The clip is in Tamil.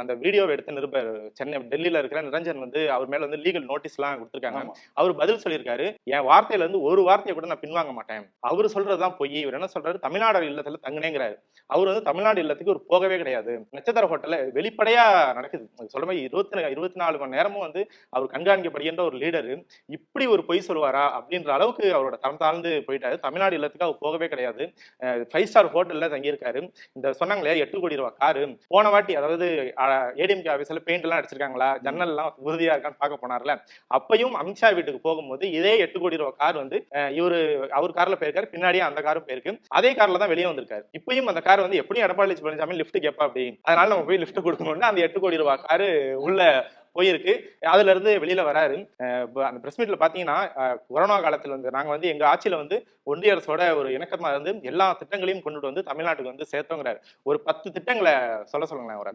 அந்த வீடியோவை எடுத்த நிருபர் சென்னை டெல்லியில இருக்கிற நிரஞ்சன் வந்து அவர் மேல வந்து லீகல் நோட்டீஸ் எல்லாம் கொடுத்துருக்காங்க. அவர் பதில் சொல்லியிருக்காரு என் வார்த்தையில இருந்து ஒரு வார்த்தையை கூட நான் பின்வாங்க மாட்டேன். அவர் சொல்றதுதான் பொய். இவர் என்ன சொல்றாரு? தமிழ்நாடு இல்லத்துல தங்குனேங்கிறாரு. அவர் வந்து தமிழ்நாடு இல்லத்துக்கு ஒரு போகவே கிடையாது. நட்சத்திர ஹோட்டல்ல வெளிப்படையா நடக்குது. சொல்ற மாதிரி இருபத்தி இருபத்தி நாலு மணி நேரமும் வந்து அவர் கண்காணிக்கப்படுகின்ற ஒரு லீடரு இப்படி ஒரு பொய் சொல்லுவாரா? அப்படின்ற அளவுக்கு அவரோட தரம் தாழ்ந்து போயிட்டாரு. தமிழ்நாடு இல்லத்துக்கு அவர் போகவே கிடையாது. ஃபைவ் ஸ்டார் ஹோட்டல்ல தங்கியிருக்காரு. இந்த சொன்னாங்களே எட்டு கோடி ரூபாய் காரு. போன வாட்டி அதாவது ஏடிஎம்கே ஆஃபீஸில் பெயிண்ட்லாம் அடிச்சிருக்காங்களா? ஜன்னல்லாம் உறுதியாக உறுதியா இருக்கான்னு பார்க்க போனார்ல. அப்பயும் அமித்ஷா வீட்டுக்கு போகும்போது இதே எட்டு கோடி ரூபாய் கார் வந்து இவர் இவரு அவர் காரில் போயிருக்காரு. பின்னாடியே அந்த காரும் போயிருக்கு. அதே காரில் தான் வெளியே வந்திருக்காரு. இப்பயும் அந்த கார் வந்து எப்படியும் எடப்பாடி பழனிசாமி லிஃப்ட் கேட்பா அப்படி. அதனால நம்ம போய் லிஃப்ட் கொடுக்கணும்னு அந்த எட்டு கோடி ரூபாய் காரு உள்ள போயிருக்கு. அதுல இருந்து வெளியில வராரு. அஹ் அந்த பிரஸ் மீட்ல பாத்தீங்கன்னா கொரோனா காலத்துல வந்து நாங்க வந்து எங்க ஆட்சியில வந்து ஒன்றிய அரசோட ஒரு இணக்கமா இருந்து எல்லா திட்டங்களையும் கொண்டுட்டு வந்து தமிழ்நாட்டுக்கு வந்து சேர்த்தோங்கிறாரு. ஒரு பத்து திட்டங்களை சொல்ல சொல்லுங்களேன் அவரை.